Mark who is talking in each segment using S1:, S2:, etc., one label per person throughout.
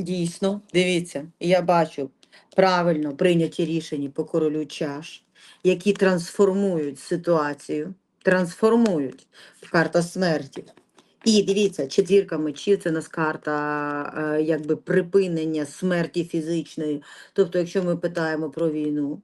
S1: Дійсно, дивіться, я бачу правильно прийняті рішення по королю чаш, які трансформують ситуацію, трансформують карта смерті. І дивіться, четвірка мечів це нас карта е, якби припинення смерті фізичної. Тобто, якщо ми питаємо про війну,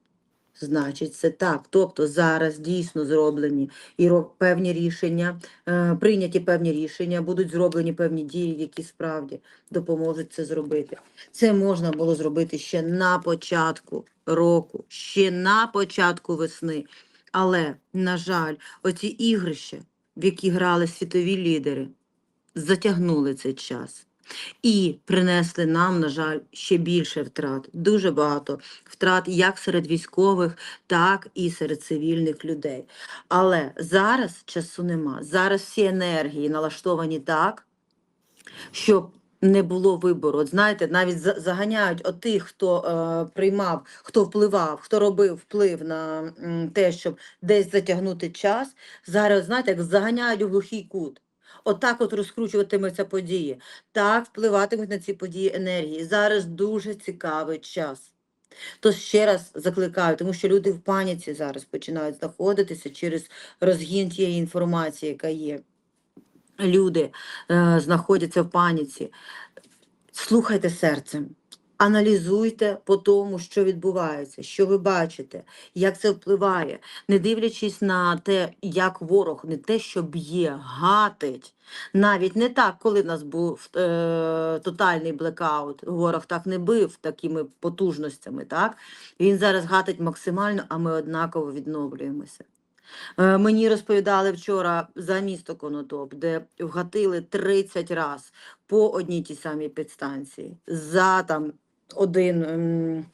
S1: значить це так. Тобто зараз дійсно зроблені і певні рішення, е, прийняті певні рішення, будуть зроблені певні дії, які справді допоможуть це зробити. Це можна було зробити ще на початку року, ще на початку весни. Але, на жаль, оці ігрища, в які грали світові лідери, затягнули цей час. І принесли нам, на жаль, ще більше втрат. Дуже багато втрат як серед військових, так і серед цивільних людей. Але зараз часу нема. Зараз всі енергії налаштовані так, щоб не було вибору. От знаєте, навіть заганяють от тих, хто е, приймав, хто впливав, хто робив вплив на м, те, щоб десь затягнути час. Зараз, знаєте, як заганяють у глухий кут. Отак от розкручуватимуться події. Так впливатимуть на ці події енергії. Зараз дуже цікавий час. То ще раз закликаю, тому що люди в паніці зараз починають знаходитися через розгін тієї інформації, яка є. Люди е, знаходяться в паніці. Слухайте серцем, аналізуйте по тому, що відбувається, що ви бачите, як це впливає, не дивлячись на те, як ворог не те, що б'є, гатить. Навіть не так, коли в нас був е, тотальний блекаут, ворог так не бив такими потужностями. Так? Він зараз гатить максимально, а ми однаково відновлюємося. Е, Мені розповідали вчора за місто Конотоп, де вгатили 30 раз по одній тій самій підстанції. За там один.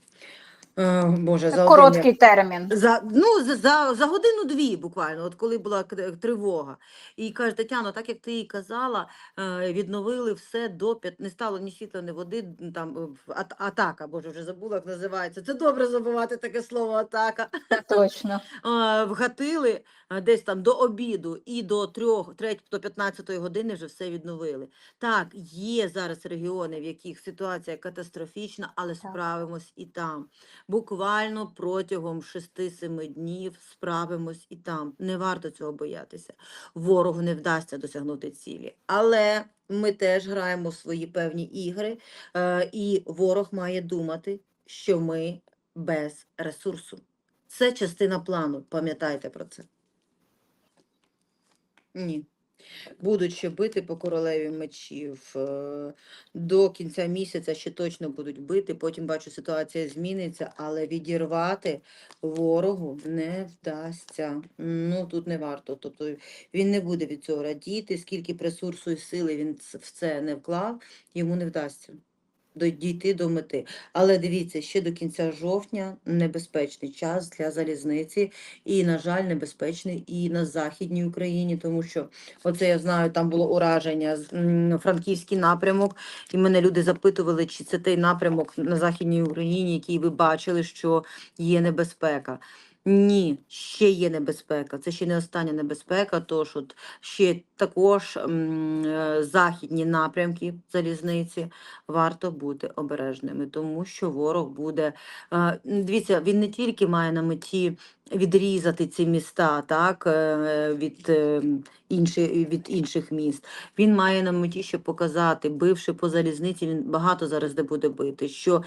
S1: Е, Боже, за
S2: Короткий
S1: як-
S2: термін.
S1: за, ну, за, за, за годину-дві буквально, от коли була тривога. І каже, Тетяно, так як ти і казала, е, відновили все до п'ят... не стало ні світла, ні води, там е, ат- атака, боже, вже забула, як називається. Це добре забувати таке слово атака.
S2: Точно.
S1: Вгатили десь там до обіду і до 3, 3 до 15 години вже все відновили. Так, є зараз регіони, в яких ситуація катастрофічна, але
S2: Так.
S1: справимось і там. Буквально протягом 6-7 днів справимось і там. Не варто цього боятися. Ворогу не вдасться досягнути цілі. Але ми теж граємо свої певні ігри, е, і ворог має думати, що ми без ресурсу. Це частина плану, пам'ятайте про це. Ні. Будуть ще бити по королеві мечів. е, До кінця місяця ще точно будуть бити. Потім бачу, ситуація зміниться, але відірвати ворогу не вдасться. Ну тут не варто. Тобто він не буде від цього радіти, скільки ресурсу і сили він в це не вклав, йому не вдасться дійти до мети. Але дивіться, ще до кінця жовтня небезпечний час для залізниці, і, на жаль, небезпечний і на Західній Україні, тому що оце я знаю, там було ураження франківський напрямок, і мене люди запитували, чи це той напрямок на Західній Україні, який ви бачили, що є небезпека. Ні, ще є небезпека. Це ще не остання небезпека, тож от ще також е, західні напрямки залізниці варто бути обережними, тому що ворог буде. е, Дивіться, він не тільки має на меті відрізати ці міста, так, е, від, інші, від інших міст. Він має на меті, щоб показати, бивши по залізниці, він багато зараз де буде бити. Що,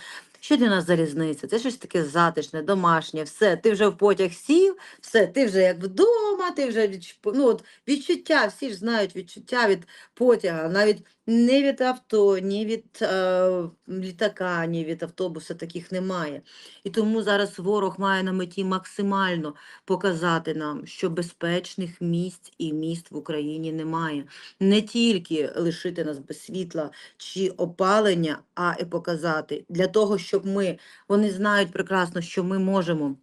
S1: що для нас залізниця? Це щось таке затишне, домашнє, все, ти вже в потяг сів, все, ти вже як вдома, ти вже від, ну, от, відчуття, всі ж знають відчуття від потяга, навіть не від авто, ні від е, літака, ні від автобуса таких немає. І тому зараз ворог має на меті максимально показати нам, що безпечних місць і міст в Україні немає. Не тільки лишити нас без світла чи опалення, а і показати для того, щоб ми вони знають прекрасно, що ми можемо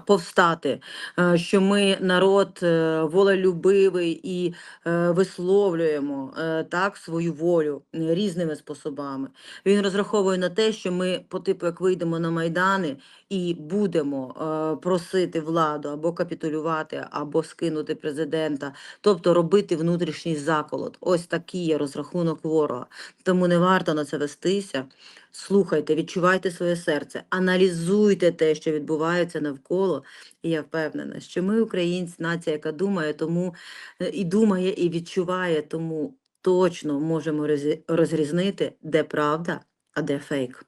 S1: повстати, е, що ми народ е, волелюбивий і е, висловлюємо так свою волю різними способами. Він розраховує на те, що ми, по типу, як вийдемо на майдани і будемо е, просити владу або капітулювати, або скинути президента, тобто робити внутрішній заколот. Ось такий є розрахунок ворога. Тому не варто на це вестися. Слухайте, відчувайте своє серце, аналізуйте те, що відбувається навколо. І я впевнена, що ми, українці, нація, яка думає, тому е, і думає, і відчуває, тому точно можемо розрізнити, де правда, а де фейк.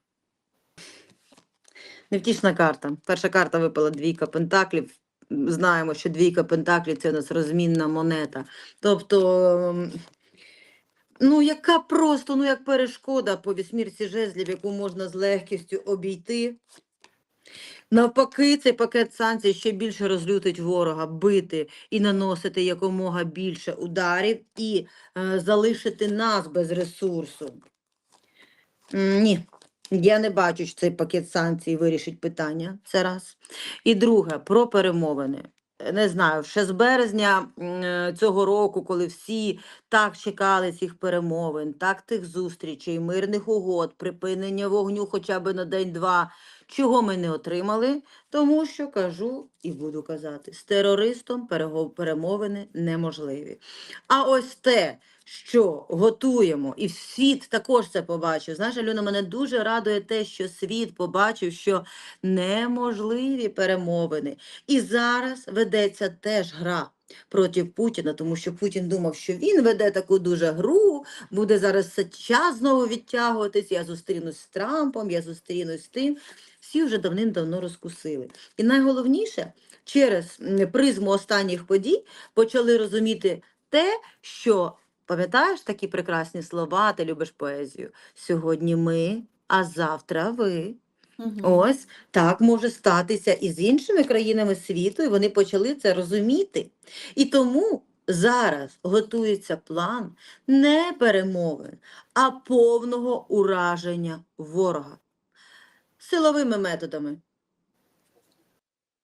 S1: Невтішна карта. Перша карта випала двійка пентаклів. Знаємо, що двійка пентаклів це у нас розмінна монета. Тобто, ну яка просто, ну як перешкода по вісьмірці жезлів, яку можна з легкістю обійти. Навпаки, цей пакет санкцій ще більше розлютить ворога, бити і наносити якомога більше ударів і е, залишити нас без ресурсу. Ні, я не бачу, що цей пакет санкцій вирішить питання. Це раз. І друге, про перемовини. Не знаю, ще з березня е, цього року, коли всі так чекали цих перемовин, так тих зустрічей, мирних угод, припинення вогню хоча б на день-два, чого ми не отримали, тому що кажу і буду казати, з терористом перемовини неможливі. А ось те, що готуємо, і світ також це побачив. Знаєш, Альона, мене дуже радує те, що світ побачив, що неможливі перемовини. І зараз ведеться теж гра проти Путіна, тому що Путін думав, що він веде таку дуже гру, буде зараз час знову відтягуватись. Я зустрінусь з Трампом, я зустрінусь з тим. Всі вже давним-давно розкусили. І найголовніше, через призму останніх подій почали розуміти те, що пам'ятаєш такі прекрасні слова, ти любиш поезію. Сьогодні ми, а завтра ви. Ось так може статися і з іншими країнами світу, і вони почали це розуміти. І тому зараз готується план не перемовин, а повного ураження ворога силовими методами.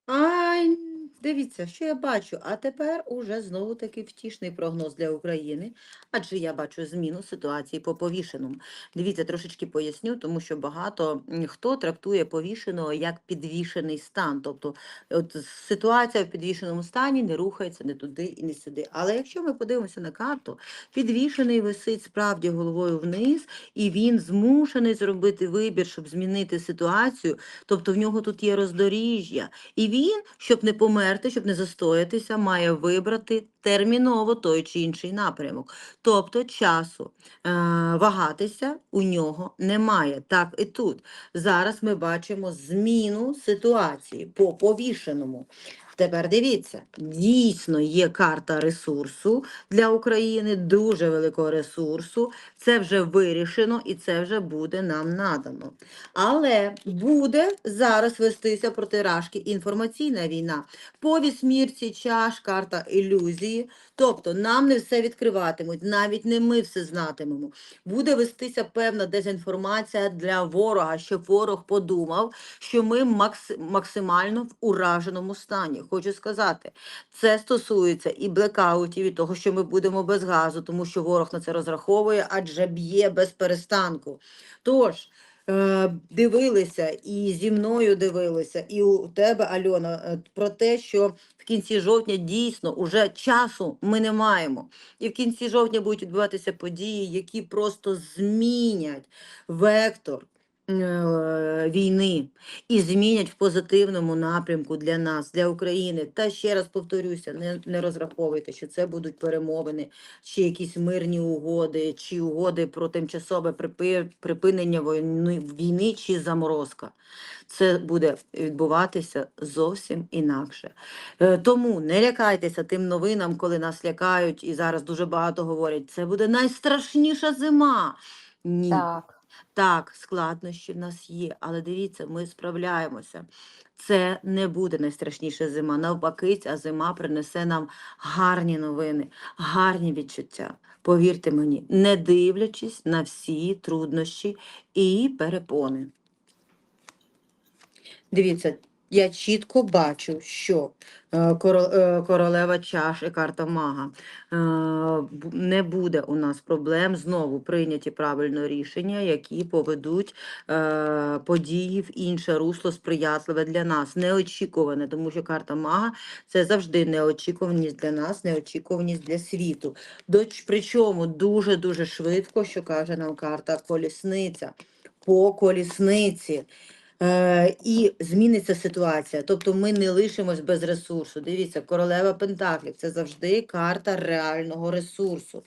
S1: Ай, дивіться, що я бачу. А тепер уже знову таки втішний прогноз для України, адже я бачу зміну ситуації по повішеному. Дивіться, трошечки поясню, тому що багато хто трактує повішеного як підвішений стан. Тобто, от ситуація в підвішеному стані не рухається не туди і не сюди. Але якщо ми подивимося на карту, підвішений висить справді головою вниз, і він змушений зробити вибір, щоб змінити ситуацію. Тобто в нього тут є роздоріжжя. І він, щоб не померти, щоб не застоятися, має вибрати терміново той чи інший напрямок. Тобто часу е, вагатися у нього немає. Так і тут. Зараз ми бачимо зміну ситуації по повішеному. Тепер дивіться, дійсно є карта ресурсу для України, дуже великого ресурсу. Це вже вирішено і це вже буде нам надано. Але буде зараз вестися проти Рашки інформаційна війна. По вісьмірці чаш, карта ілюзії. Тобто нам не все відкриватимуть, навіть не ми все знатимемо. Буде вестися певна дезінформація для ворога, щоб ворог подумав, що ми максимально в ураженому стані. Хочу сказати, це стосується і блекаутів, і того, що ми будемо без газу, тому що ворог на це розраховує, адже б'є без перестанку. Тож. е, Дивилися і зі мною дивилися, і у тебе, Альона, е, про те, що в кінці жовтня дійсно уже часу ми не маємо. І в кінці жовтня будуть відбуватися події, які просто змінять вектор війни і змінять в позитивному напрямку для нас, для України. Та ще раз повторюся, не, не розраховуйте, що це будуть перемовини, чи якісь мирні угоди, чи угоди про тимчасове припи- припинення війни, війни чи заморозка. Це буде відбуватися зовсім інакше. Е, Тому не лякайтеся тим новинам, коли нас лякають, і зараз дуже багато говорять, це буде найстрашніша зима. Ні.
S2: Так.
S1: Так, складнощі в нас є, але дивіться, ми справляємося. Це не буде найстрашніша зима. Навпаки, ця зима принесе нам гарні новини, гарні відчуття. Повірте мені, не дивлячись на всі труднощі і перепони. Дивіться, Я чітко бачу, що е, е, королева чаш і карта мага е, не буде у нас проблем знову прийняті правильно рішення, які поведуть події в інше русло сприятливе для нас, неочікуване, тому що карта мага це завжди неочікуваність для нас, неочікуваність для світу. Причому дуже дуже швидко, що каже нам карта колісниця. По колісниці. Е, і зміниться ситуація. Тобто ми не лишимось без ресурсу. Дивіться, королева Пентаклів це завжди карта реального ресурсу.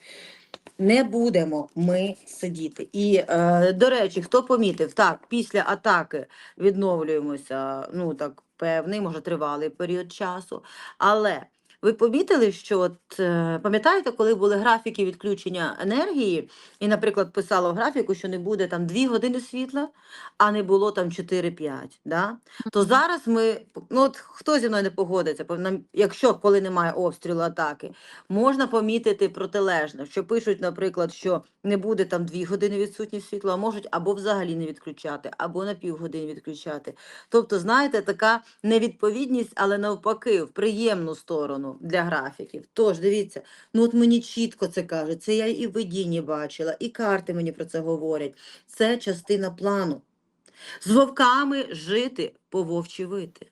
S1: Не будемо ми сидіти. І, е, до речі, хто помітив, так, після атаки відновлюємося, ну так, певний, може, тривалий період часу. Але ви помітили, що от е, пам'ятаєте, коли були графіки відключення енергії, і, наприклад, писало в графіку, що не буде там 2 години світла, а не було там 4-5, да? то зараз ми, ну от хто зі мною не погодиться, якщо коли немає обстрілу атаки, можна помітити протилежне, що пишуть, наприклад, що не буде там 2 години відсутність світла, а можуть або взагалі не відключати, або на півгодини відключати. Тобто, знаєте, така невідповідність, але навпаки, в приємну сторону для графіків. Тож, дивіться, ну от мені чітко це кажуть, це я і в видінні бачила, і карти мені про це говорять. Це частина плану. З вовками жити, по вовчі вити.